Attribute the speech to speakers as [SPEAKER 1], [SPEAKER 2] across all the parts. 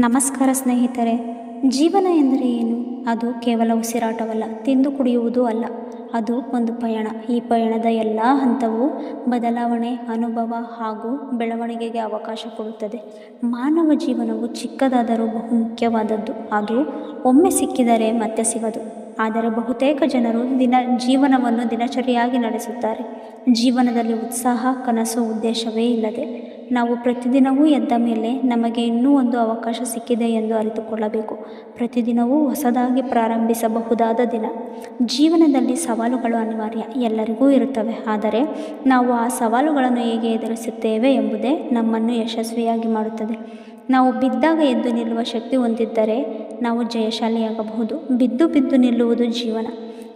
[SPEAKER 1] ನಮಸ್ಕಾರ ಸ್ನೇಹಿತರೆ, ಜೀವನ ಎಂದರೆ ಏನು? ಅದು ಕೇವಲ ಉಸಿರಾಟವಲ್ಲ, ತಿಂದು ಕುಡಿಯುವುದೂ ಅಲ್ಲ. ಅದು ಒಂದು ಪಯಣ. ಈ ಪಯಣದ ಎಲ್ಲ ಹಂತವು ಬದಲಾವಣೆ, ಅನುಭವ ಹಾಗೂ ಬೆಳವಣಿಗೆಗೆ ಅವಕಾಶ ಕೊಡುತ್ತದೆ. ಮಾನವ ಜೀವನವು ಚಿಕ್ಕದಾದರೂ ಬಹು ಮುಖ್ಯವಾದದ್ದು ಅದು ಒಮ್ಮೆ ಸಿಕ್ಕಿದರೆ ಮತ್ತೆ ಸಿಗದು ಆದರೆ ಬಹುತೇಕ ಜನರು ದಿನ ಜೀವನವನ್ನು ದಿನಚರಿಯಾಗಿ ನಡೆಸುತ್ತಾರೆ. ಜೀವನದಲ್ಲಿ ಉತ್ಸಾಹ, ಕನಸು, ಉದ್ದೇಶವೇ ಇಲ್ಲದೆ. ನಾವು ಪ್ರತಿದಿನವೂ ಎದ್ದ ಮೇಲೆ ನಮಗೆ ಇನ್ನೂ ಒಂದು ಅವಕಾಶ ಸಿಕ್ಕಿದೆ ಎಂದು ಅರಿತುಕೊಳ್ಳಬೇಕು. ಪ್ರತಿದಿನವೂ ಹೊಸದಾಗಿ ಪ್ರಾರಂಭಿಸಬಹುದಾದ ದಿನ. ಜೀವನದಲ್ಲಿ ಸವಾಲುಗಳು ಅನಿವಾರ್ಯ ಎಲ್ಲರಿಗೂ ಇರುತ್ತವೆ. ಆದರೆ ನಾವು ಆ ಸವಾಲುಗಳನ್ನು ಹೇಗೆ ಎದುರಿಸುತ್ತೇವೆ ಎಂಬುದೇ ನಮ್ಮನ್ನು ಯಶಸ್ವಿಯಾಗಿ ಮಾಡುತ್ತದೆ. ನಾವು ಬಿದ್ದಾಗ ಎದ್ದು ನಿಲ್ಲುವ ಶಕ್ತಿ ಹೊಂದಿದ್ದರೆ ನಾವು ಜಯಶಾಲಿಯಾಗಬಹುದು. ಬಿದ್ದು ಬಿದ್ದು ನಿಲ್ಲುವುದು ಜೀವನ.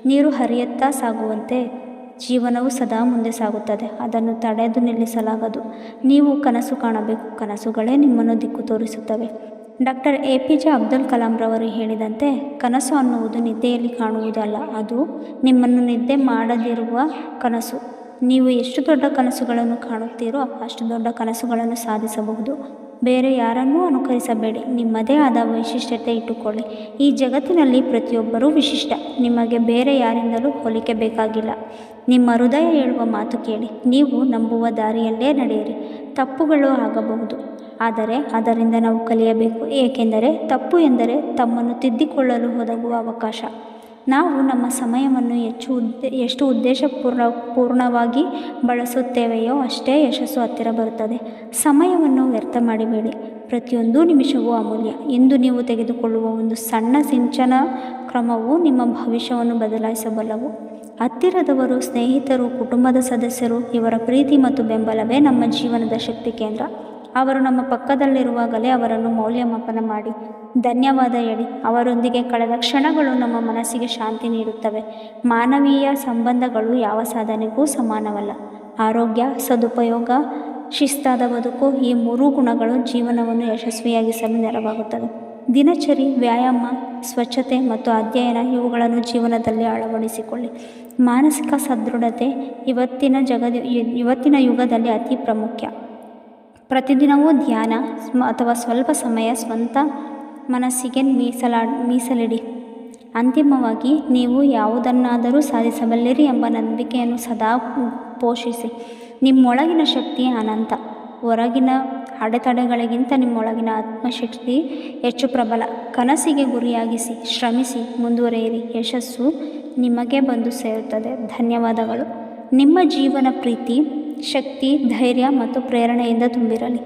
[SPEAKER 1] ನೀರು ಹರಿಯುತ್ತಾ ಸಾಗುವಂತೆ ಜೀವನವು ಸದಾ ಮುಂದೆ ಸಾಗುತ್ತದೆ. ಅದನ್ನು ತಡೆದು ನಿಲ್ಲಿಸಲಾಗದು. ನೀವು ಕನಸು ಕಾಣಬೇಕು. ಕನಸುಗಳೇ ನಿಮ್ಮನ್ನು ದಿಕ್ಕು ತೋರಿಸುತ್ತವೆ. Doctor A P J Abdul ಕಲಾಂರವರು ಹೇಳಿದಂತೆ, ಕನಸು ಅನ್ನುವುದು ನಿದ್ದೆಯಲ್ಲಿ ಕಾಣುವುದಲ್ಲ, ಅದು ನಿಮ್ಮನ್ನು ನಿದ್ದೆ ಮಾಡದಿರುವ ಕನಸು. ನೀವು ಎಷ್ಟು ದೊಡ್ಡ ಕನಸುಗಳನ್ನು ಕಾಣುತ್ತೀರೋ ಅಷ್ಟು ದೊಡ್ಡ ಕನಸುಗಳನ್ನು ಸಾಧಿಸಬಹುದು. ಬೇರೆ ಯಾರನ್ನೂ ಅನುಕರಿಸಬೇಡಿ. ನಿಮ್ಮದೇ ಆದ ವೈಶಿಷ್ಟ್ಯತೆ ಇಟ್ಟುಕೊಳ್ಳಿ. ಈ ಜಗತ್ತಿನಲ್ಲಿ ಪ್ರತಿಯೊಬ್ಬರೂ ವಿಶಿಷ್ಟ. ನಿಮಗೆ ಬೇರೆ ಯಾರಿಂದಲೂ ಹೋಲಿಕೆ ಬೇಕಾಗಿಲ್ಲ. ನಿಮ್ಮ ಹೃದಯ ಹೇಳುವ ಮಾತು ಕೇಳಿ. ನೀವು ನಂಬುವ ದಾರಿಯಲ್ಲೇ ನಡೆಯಿರಿ. ತಪ್ಪುಗಳು ಆಗಬಹುದು. ಆದರೆ ಅದರಿಂದ ನಾವು ಕಲಿಯಬೇಕು. ಏಕೆಂದರೆ ತಪ್ಪು ಎಂದರೆ ತಮ್ಮನ್ನು ತಿದ್ದಿಕೊಳ್ಳಲು ಒದಗುವ ಅವಕಾಶ. ನಾವು ನಮ್ಮ ಸಮಯವನ್ನು ಹೆಚ್ಚು ಉದ್ದೇ, ಎಷ್ಟು ಉದ್ದೇಶಪೂರ್ಣ, ಪೂರ್ಣವಾಗಿ ಬಳಸುತ್ತೇವೆಯೋ ಅಷ್ಟೇ ಯಶಸ್ಸು ಹತ್ತಿರ ಬರುತ್ತದೆ. ಸಮಯವನ್ನು ವ್ಯರ್ಥ ಮಾಡಿಬೇಡಿ. ಪ್ರತಿಯೊಂದು ನಿಮಿಷವೂ ಅಮೂಲ್ಯ. ಇಂದು ನೀವು ತೆಗೆದುಕೊಳ್ಳುವ ಒಂದು ಸಣ್ಣ ಸಿಂಚನ ಕ್ರಮವು ನಿಮ್ಮ ಭವಿಷ್ಯವನ್ನು ಬದಲಾಯಿಸಬಲ್ಲವು. ಹತ್ತಿರದವರು, ಸ್ನೇಹಿತರು, ಕುಟುಂಬದ ಸದಸ್ಯರು, ಇವರ ಪ್ರೀತಿ ಮತ್ತು ಬೆಂಬಲವೇ ನಮ್ಮ ಜೀವನದ ಶಕ್ತಿ ಕೇಂದ್ರ. ಅವರು ನಮ್ಮ ಪಕ್ಕದಲ್ಲಿರುವಾಗಲೇ ಅವರನ್ನು ಮೌಲ್ಯಮಾಪನ ಮಾಡಿ. ಧನ್ಯವಾದ ಹೇಳಿ. ಅವರೊಂದಿಗೆ ಕಳೆದ ಕ್ಷಣಗಳು ನಮ್ಮ ಮನಸ್ಸಿಗೆ ಶಾಂತಿ ನೀಡುತ್ತವೆ. ಮಾನವೀಯ ಸಂಬಂಧಗಳು ಯಾವ ಸಾಧನೆಗೂ ಸಮಾನವಲ್ಲ. ಆರೋಗ್ಯ, ಸದುಪಯೋಗ, ಶಿಸ್ತಾದ ಬದುಕು ಈ ಮೂರು ಗುಣಗಳು ಜೀವನವನ್ನು ಯಶಸ್ವಿಯಾಗಿಸಲು ನೆರವಾಗುತ್ತವೆ. ದಿನಚರಿ, ವ್ಯಾಯಾಮ, ಸ್ವಚ್ಛತೆ ಮತ್ತು ಅಧ್ಯಯನ ಇವುಗಳನ್ನು ಜೀವನದಲ್ಲಿ ಅಳವಡಿಸಿಕೊಳ್ಳಿ. ಮಾನಸಿಕ ಸದೃಢತೆ ಇವತ್ತಿನ ಜಗದ ಇವತ್ತಿನ ಯುಗದಲ್ಲಿ ಅತಿ ಪ್ರಾಮುಖ್ಯ. ಪ್ರತಿದಿನವೂ ಧ್ಯಾನ ಅಥವಾ ಸ್ವಲ್ಪ ಸಮಯ ಸ್ವಂತ ಮನಸ್ಸಿಗೆ ಮೀಸಲಾ, ಮೀಸಲಿಡಿ. ಅಂತಿಮವಾಗಿ, ನೀವು ಯಾವುದನ್ನಾದರೂ ಸಾಧಿಸಬಲ್ಲಿರಿ ಎಂಬ ನಂಬಿಕೆಯನ್ನು ಸದಾ ಪೋಷಿಸಿ. ನಿಮ್ಮೊಳಗಿನ ಶಕ್ತಿ ಅನಂತ. ಹೊರಗಿನ ಅಡೆತಡೆಗಳಿಗಿಂತ ನಿಮ್ಮೊಳಗಿನ ಆತ್ಮಶಕ್ತಿ ಹೆಚ್ಚು ಪ್ರಬಲ. ಕನಸಿಗೆ ಗುರಿಯಾಗಿಸಿ, ಶ್ರಮಿಸಿ, ಮುಂದುವರೆಯಿರಿ. ಯಶಸ್ಸು ನಿಮಗೆ ಬಂದು ಸೇರುತ್ತದೆ. ಧನ್ಯವಾದಗಳು. ನಿಮ್ಮ ಜೀವನ ಪ್ರೀತಿ ಶಕ್ತಿ ಧೈರ್ಯ ಮತ್ತು ಪ್ರೇರಣೆಯಿಂದ ತುಂಬಿರಲಿ.